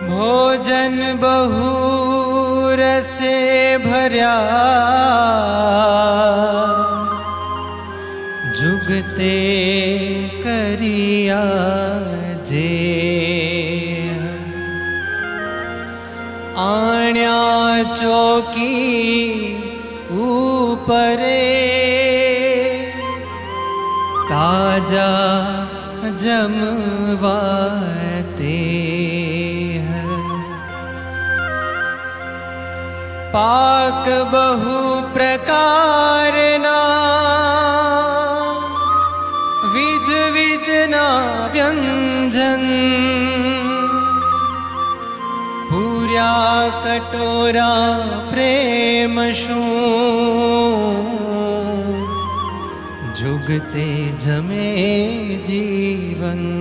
ભોજન બહુ રસે ભર્યા જુગતે કરિયા જે આણ્યા ચોકી ઉપરે તાજા જમવાતે પાક पाक पाकबहुप्रकारना विध विधना व्यञ्जन् पूर्या कटोरा प्रेमशो। जुगते जमे जीवन्।